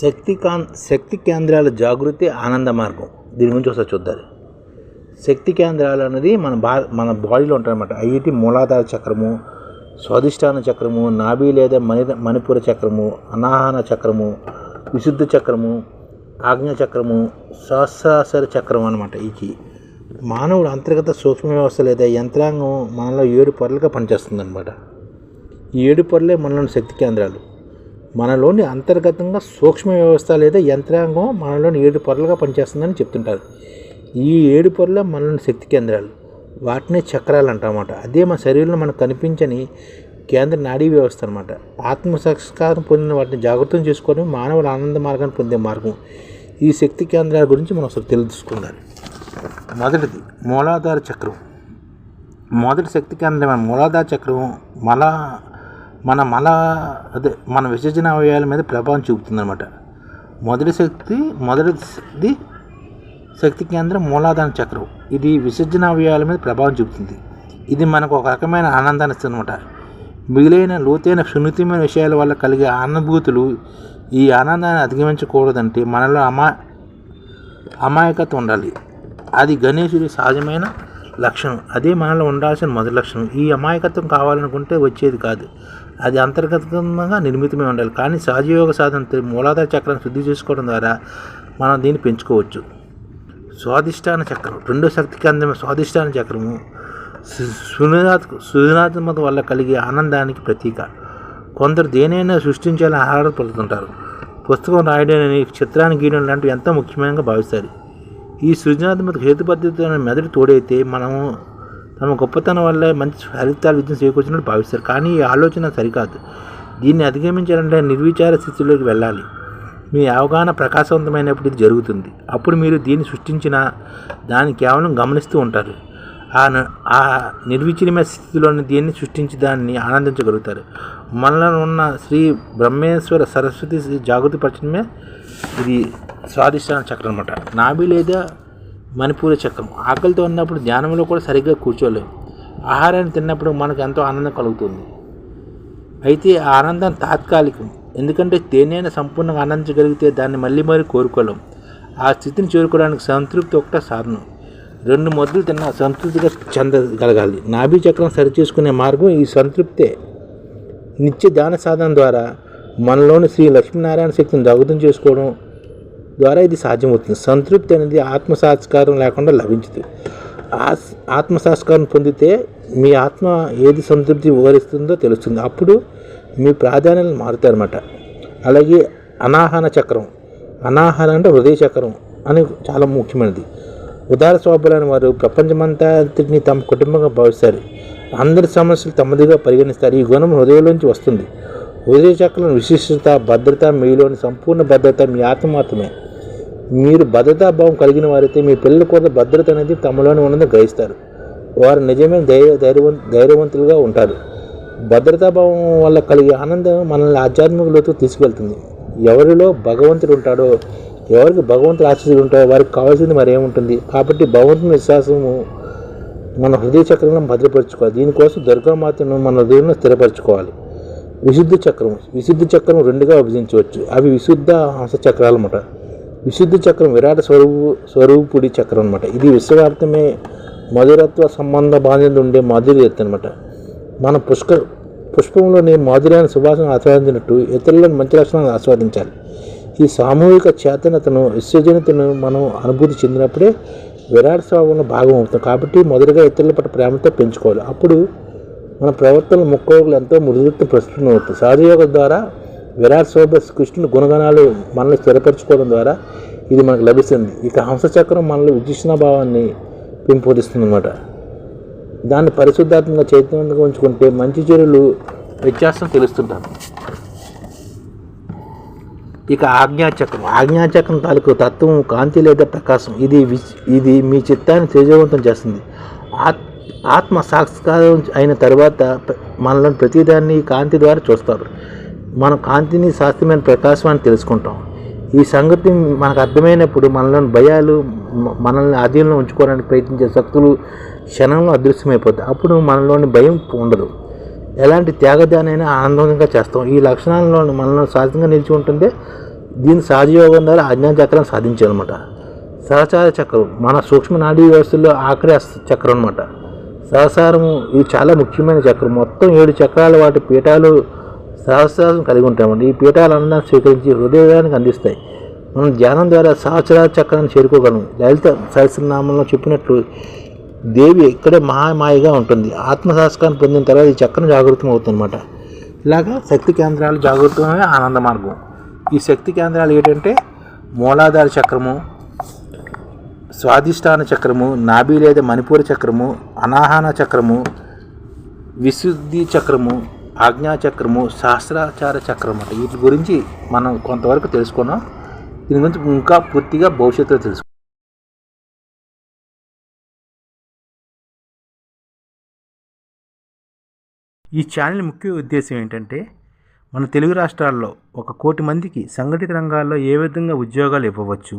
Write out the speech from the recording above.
శక్తి కాన్ శక్తి కేంద్రాల జాగృతి ఆనంద మార్గం. దీని గురించి ఒకసారి చూద్దాం శక్తి కేంద్రాలు అనేది మన బా మన బాడీలో ఉంటాయన్నమాట. ఐటి మూలాధార చక్రము స్వాధిష్టాన చక్రము నాభి లేదా మణి మణిపుర చక్రము అనాహన చక్రము విశుద్ధ చక్రము ఆజ్ఞ చక్రము సహస్రాసర చక్రం అనమాట ఇది మానవుడు అంతర్గత సూక్ష్మ వ్యవస్థ లేదా యంత్రాంగం మనలో ఏడు పొరలుగా పనిచేస్తుంది అనమాట ఈ ఏడు పొరలే మనలోని శక్తి కేంద్రాలు. మనలోని అంతర్గతంగా సూక్ష్మ వ్యవస్థ లేదా యంత్రాంగం మనలోని ఏడు పొరలుగా పనిచేస్తుందని చెప్తుంటారు. ఈ ఏడు పొరలే మనలోని శక్తి కేంద్రాలు వాటినే చక్రాలు అంటామన్నమాట అదే మన శరీరంలో మనకు కనిపించని కేంద్ర నాడీ వ్యవస్థ అనమాట ఆత్మ సంస్కారం పొందిన వాటిని జాగ్రత్తం చేసుకొని మానవుల ఆనంద మార్గాన్ని పొందే మార్గం. ఈ శక్తి కేంద్రాల గురించి మనం అసలు తెలుసుకుందాం. మొదటిది మూలాధార చక్రం. మొదటి శక్తి కేంద్రమైన మూలాధార చక్రం మల మన మల అదే మన విసర్జన అవయవాల మీద ప్రభావం చూపుతుందన్నమాట. మొదటి శక్తి మొదటిది శక్తి కేంద్రం మూలాధార చక్రం. ఇది విసర్జన అవయవాల మీద ప్రభావం చూపుతుంది. ఇది మనకు ఒక రకమైన ఆనందాన్ని ఇస్తుందన్నమాట. మిగిలిన లోతైన సున్నితమైన విషయాల వల్ల కలిగే అనుభూతులు ఈ ఆనందాన్ని అధిగమించకూడదంటే మనలో అమా అమాయకత్వం ఉండాలి. అది గణేశుడి సహజమైన లక్షణం. అదే మనలో ఉండాల్సిన మొదటి లక్షణం. ఈ అమాయకత్వం కావాలనుకుంటే వచ్చేది కాదు. అది అంతర్గతంగా నిర్మితమై ఉండాలి. కానీ సహజయోగ సాధనతో మూలాధార చక్రాన్ని శుద్ధి చేసుకోవడం ద్వారా మనం దీన్ని పెంచుకోవచ్చు. స్వాదిష్టాన చక్రం. రెండో శక్తి అందమైన స్వాదిష్టాన చక్రము సునిరాత్ సృజనాత్మక వల్ల కలిగే ఆనందానికి ప్రతీక. కొందరు దేనైనా సృష్టించాలని ఆహారపడుతుంటారు పుస్తకం రాయడం చిత్రాన్ని గీయడం లాంటివి ఎంతో ముఖ్యమైనగా భావిస్తారు. ఈ సృజనాత్మక హేతు పద్ధతితో మెదడు తోడైతే మనము తమ గొప్పతనం వల్ల మంచి ఫలితాలు విద్యను చేకూర్చినట్టు భావిస్తారు. కానీ ఈ ఆలోచన సరికాదు. దీన్ని అధిగమించాలంటే నిర్విచార స్థితిలోకి వెళ్ళాలి. మీ అవగాహన ప్రకాశవంతమైనప్పుడు ఇది జరుగుతుంది. అప్పుడు మీరు దీన్ని సృష్టించిన దాన్ని కేవలం గమనిస్తూ ఉంటారు. ఆ ఆ నిర్విచలమైన స్థితిలోని దీన్ని సృష్టించి దాన్ని ఆనందించగలుగుతారు. మనలో ఉన్న శ్రీ బ్రహ్మేశ్వర సరస్వతి జాగృతి పరచడమే ఇది స్వాధిష్టాన చక్రం అనమాట నాభి లేదా మణిపూర చక్రం. ఆకలితో ఉన్నప్పుడు ధ్యానంలో కూడా సరిగ్గా కూర్చోలేము ఆహారాన్ని తిన్నప్పుడు మనకు ఎంతో ఆనందం కలుగుతుంది. అయితే ఆ ఆనందం తాత్కాలికం. ఎందుకంటే దేనైనా సంపూర్ణంగా ఆనందించగలిగితే దాన్ని మళ్ళీ మరీ కోరుకోలేం. ఆ స్థితిని చేరుకోవడానికి సంతృప్తి ఒకటే సాధనం. రెండు మొదలు తిన్న సంతృప్తిగా చెందగలగాలి. నాభి చక్రం సరిచేసుకునే మార్గం ఈ సంతృప్తే. నిత్య దాన సాధన ద్వారా మనలోని శ్రీ లక్ష్మీనారాయణ శక్తిని జాగృతం చేసుకోవడం ద్వారా ఇది సాధ్యమవుతుంది. సంతృప్తి అనేది ఆత్మ లేకుండా లభించదు. ఆస్ పొందితే మీ ఆత్మ ఏది సంతృప్తి వివరిస్తుందో తెలుస్తుంది. అప్పుడు మీ ప్రాధాన్యతలు మారుతాయన్నమాట. అలాగే అనాహన చక్రం. అనాహన అంటే హృదయ చక్రం అని చాలా ముఖ్యమైనది. ఉదార స్వభావాలని వారు ప్రపంచమంతా తమ కుటుంబంగా భావిస్తారు. అందరి సమస్యలు తమదిగా పరిగణిస్తారు. ఈ గుణం హృదయంలోంచి వస్తుంది. హృదయ చక్రం విశిష్టత భద్రత మీలోని సంపూర్ణ భద్రత మీ ఆత్మ మాత్రమే. మీరు భద్రతా భావం కలిగిన వారైతే మీ పిల్లలు కూడా భద్రత అనేది తమలోనే ఉన్నది గ్రహిస్తారు. వారు నిజమైన ధైర్య ధైర్యవం ధైర్యవంతులుగా ఉంటారు. భద్రతా భావం వల్ల కలిగే ఆనందం మనల్ని ఆధ్యాత్మిక లోతు తీసుకెళ్తుంది. ఎవరిలో భగవంతుడు ఉంటాడో ఎవరికి భగవంతుడు ఆశీస్సులు ఉంటాయో వారికి కావాల్సింది మరి ఏముంటుంది? కాబట్టి భగవంతుని విశ్వాసము మన హృదయ చక్రంలో భద్రపరచుకోవాలి. దీనికోసం దుర్గామాతను మన హృదయంలో స్థిరపరచుకోవాలి. విశుద్ధ చక్రం విశుద్ధ చక్రం రెండుగా విభజించవచ్చు. అవి విశుద్ధ హంస చక్రాలు అన్నమాట విశుద్ధ చక్రం విరాట స్వరూపు స్వరూపుడి చక్రం అనమాట ఇది విశ్వవ్యాప్తమే మధురత్వ సంబంధ బాధ్యత ఉండే మాధుర్య ఎత్తు అనమాట మన పుష్క పుష్పంలోని మాధుర్యాన్ని సువాసన ఆస్వాదించినట్టు ఇతరులను మంచి లక్షణాలను ఆస్వాదించాలి. ఈ సామూహిక చేతనతను విశ్వజనతను మనం అనుభూతి చెందినప్పుడే విరాట స్వభావంలో భాగం అవుతాం. కాబట్టి మొదటగా ఇతరుల పట్ల ప్రేమతో పెంచుకోవాలి. అప్పుడు మన ప్రవర్తన ముక్కోగులు ఎంతో మృదుత్వం ప్రస్ఫుటం అవుతుంది సహజయోగం ద్వారా విరాట్ శోభ కృష్ణుని గుణగణాలు మనల్ని స్థిరపరచుకోవడం ద్వారా ఇది మనకు లభిస్తుంది. ఇక హంసచక్రం మనలో విచక్షణ భావాన్ని పెంపొందిస్తుంది అనమాట దాన్ని పరిశుద్ధాత్మకంగా చైతన్యంగా ఉంచుకుంటే మంచి చెడులు వ్యత్యాసం తెలుస్తుంటాను ఇక ఆజ్ఞాచక్రం. ఆజ్ఞాచక్రం తాలూకు తత్వం కాంతి లేదా ప్రకాశం. ఇది ఇది మీ చిత్తాన్ని తేజవంతం చేస్తుంది. ఆత్ ఆత్మ సాక్షాత్కారం అయిన తర్వాత మనలోని ప్రతిదాన్ని ఈ కాంతి ద్వారా చూస్తారు. మన కాంతిని శాస్త్రమైన ప్రకాశం అని తెలుసుకుంటాం. ఈ సంగతి మనకు అర్థమైనప్పుడు మనలోని భయాలు మనల్ని ఆధీనంలో ఉంచుకోవడానికి ప్రయత్నించే శక్తులు క్షణంలో అదృశ్యమైపోతాయి. అప్పుడు మనలోని భయం ఉండదు. ఎలాంటి త్యాగదానైనా ఆనందంగా చేస్తాం. ఈ లక్షణాలలో మనలో సహజంగా నిలిచి ఉంటుందే దీని సహజయోగం ద్వారా అజ్ఞాన చక్రం సాధించాలన్నమాట. సహచార చక్రం మన సూక్ష్మ నాడీ వ్యవస్థలో ఆఖరి చక్రం అనమాట సహసారము ఇది చాలా ముఖ్యమైన చక్రం. మొత్తం ఏడు చక్రాలు వాటి పీఠాలు సహస్రాలను కలిగి ఉంటామండి. ఈ పీఠాలు అన్నం స్వీకరించి హృదయానికి అందిస్తాయి. మనం ధ్యానం ద్వారా సహస్రార చక్రాన్ని చేరుకోగలం. లలిత సహస్రనామంలో చెప్పినట్లు దేవి ఇక్కడే మహామాయగా ఉంటుంది. ఆత్మ సంస్కారం పొందిన తర్వాత ఈ చక్రం జాగృతం అవుతుందన్నమాట. ఇలాగా శక్తి కేంద్రాలు జాగృతమే ఆనంద మార్గం. ఈ శక్తి కేంద్రాలు ఏంటంటే మూలాధార చక్రము స్వాధిష్టాన చక్రము నాభి లేదా మణిపూర చక్రము అనాహన చక్రము విశుద్ధి చక్రము ఆజ్ఞా చక్రము శాస్త్రాచార చక్రం అంటే. వీటి గురించి మనం కొంతవరకు తెలుసుకున్నాం. దీని గురించి ఇంకా పూర్తిగా భవిష్యత్తులో తెలుసుకున్నాం ఈ ఛానల్ ముఖ్య ఉద్దేశం ఏంటంటే మన తెలుగు రాష్ట్రాల్లో ఒక కోటి మందికి సంఘటిత రంగాల్లో ఏ విధంగా ఉద్యోగాలు ఇవ్వవచ్చు